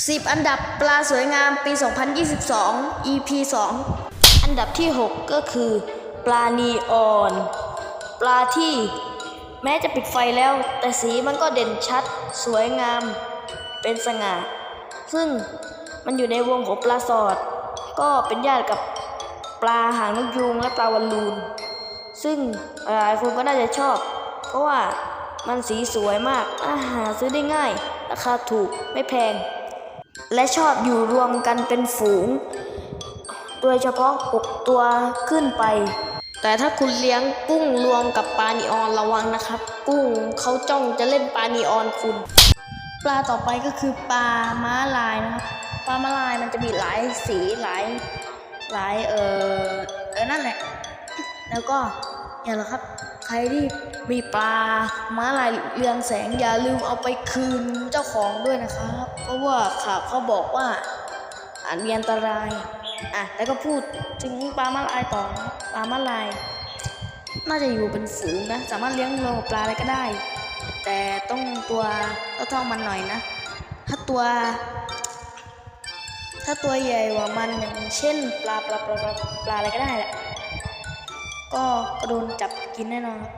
10 อันดับปลาสวยงามปี 2022 EP 2 อันดับที่ 6 ก็คือ ปลานีออน ปลาที่แม้จะปิดไฟแล้ว แต่สีมันก็เด่นชัด สวยงาม เป็นสง่า ซึ่งมันอยู่ในวงของปลาสอด ก็เป็นญาติกับปลาหางนกยูงและปลาวาลูน ซึ่งหลายคนก็น่าจะชอบ เพราะว่ามันสีสวยมากอาหาซื้อได้ง่าย ราคาถูกไม่แพง และชอบอยู่รวมกันเป็นฝูง โดยเฉพาะ 6 ตัวขึ้นไป แต่ถ้าคุณเลี้ยงกุ้งรวมกับปลานีออนระวังนะครับ กุ้งเขาจ้องจะเล่นปลานีออนคุณ ปลาต่อไปก็คือปลาม้าลายนะครับปลาม้าลายมันจะมีหลายสีหลายหลายเออเออนั่นแหละ แล้วก็อย่างละครับ รที่มีปลาม้าลายเรืองแสงอย่าลืมเอาไปคืนเจ้าของด้วยนะครับ เพราะว่าข่าวเขาบอกว่าอาจมีอันตรายอะแล้วก็พูดถึงปลาม้าลายต่อปลาม้าลาย น่าจะอยู่เป็นฝูงนะ สามารถเลี้ยงรวมกับปลาอะไรก็ได้ แต่ต้องตัวเท่าๆมันหน่อยนะ ถ้าตัว ถ้าตัวใหญ่กว่ามันอย่างเช่น ปลาปลาปลาปลาปลาอะไรก็ได้แหละ ก็โดนจับกินแน่นอนครับ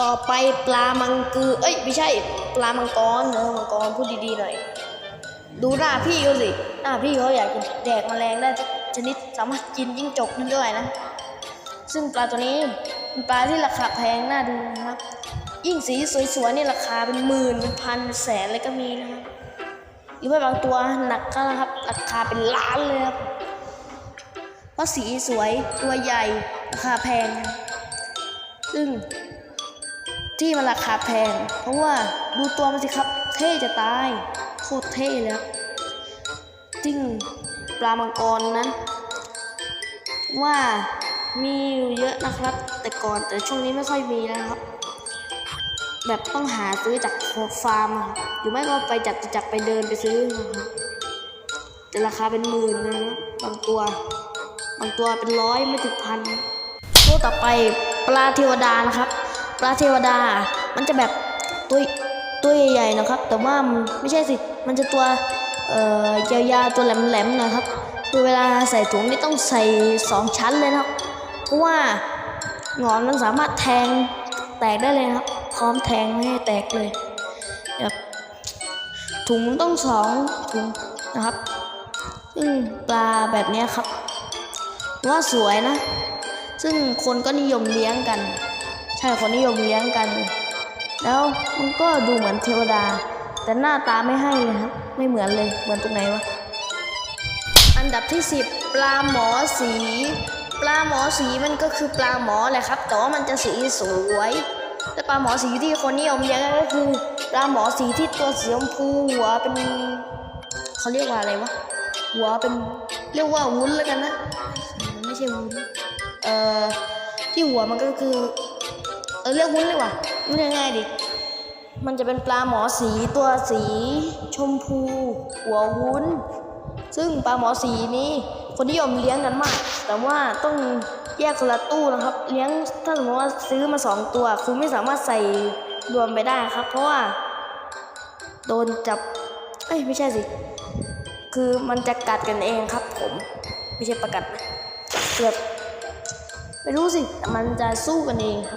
ต่อไปปลามังกือ เอ้ยไม่ใช่ ปลามังกรเนอะมังกรพูดดีๆหน่อย ดูหน้าพี่เขาสิ หน้าพี่เขาอยากจะแดกแมลงได้ทุกชนิดสามารถกินยิ่งจกนั่นด้วยนะ ซึ่งปลาตัวนี้เป็นปลาที่ราคาแพงน่าดูนะครับ ยิ่งสีสวยๆนี่ราคาเป็นหมื่นเป็นพันเป็นแสนเลยก็มีนะครับหรือว่าบางตัวหนักก็นะครับ ราคาเป็นล้านเลยครับ เพราะสีสวยตัวใหญ่ราคาแพง ซึ่งที่มันราคาแพง เพราะว่าดูตัวมันสิครับ เท่จะตายโคตรเท่เลยครับจริงปลามังกรนั้น ว่ามีอยู่เยอะนะครับ แต่ก่อนแต่ช่วงนี้ไม่ค่อยมีแล้วครับ แบบต้องหาซื้อจากฟาร์มอะหรือไม่ก็ไปจัดจักรไปเดินไปซื้อนะครับแต่ราคาเป็นหมื่นเลยนะบางตัว บางตัวเป็นร้อยไม่ถึงพันตัวต่อไปปลาเทวดานะครับ ปลาเทวดา มันจะแบบตัวตัวใหญ่ๆนะครับ แต่ว่ามันไม่ใช่สิ มันจะตัวเอ่อยาวๆตัวแหลมๆนะครับคือเวลาใส่ถุงนี่ต้องใส่สองชั้นเลยนะครับ เพราะว่าหงอนมันสามารถแทงแตกได้เลยนะครับ พร้อมแทงไม่ให้แตกเลยแบบถุงต้องสองถุงนะครับ ซึ่งปลาแบบนี้ครับ ว่าสวยนะ ซึ่งคนก็นิยมเลี้ยงกัน ใช่คนนิยมเลี้ยงกัน แล้วมันก็ดูเหมือนเทวดา แต่หน้าตาไม่ให้เลยครับ ไม่เหมือนเลยเหมือนตรงไหนวะอันดับที่ 10 ปลาหมอสี ปลาหมอสีมันก็คือปลาหมอแหละครับแต่ว่ามันจะสีสวยและปลาหมอสีที่คนนิยมเลี้ยงกันก็คือปลาหมอสีที่ตัวสีชมพูหัวเป็นเขาเรียกว่าอะไรวะ หัวเป็นเรียกว่าวุ้นแล้วกันนะมันไม่ใช่วุ้นเอ่อที่หัวมันก็คือ เออเรียกวุ้นเลยว่ะวุ้นง่ายๆดิมันจะเป็นปลาหมอสีตัวสีชมพู หัววุ้น ซึ่งปลาหมอสีนี้คนนิยมเลี้ยงกันมาก แต่ว่าต้องแยกคนละตู้นะครับ เลี้ยงถ้าสมมติว่าซื้อมาสองตัว คุณไม่สามารถใส่รวมไปได้ครับ เพราะว่า โดนจับ เอ้ยไม่ใช่สิ คือมันจะกัดกันเองครับ ผม ไม่ใช่ประกัดนะเกือบไม่รู้สิแต่มันจะสู้กันเองครับ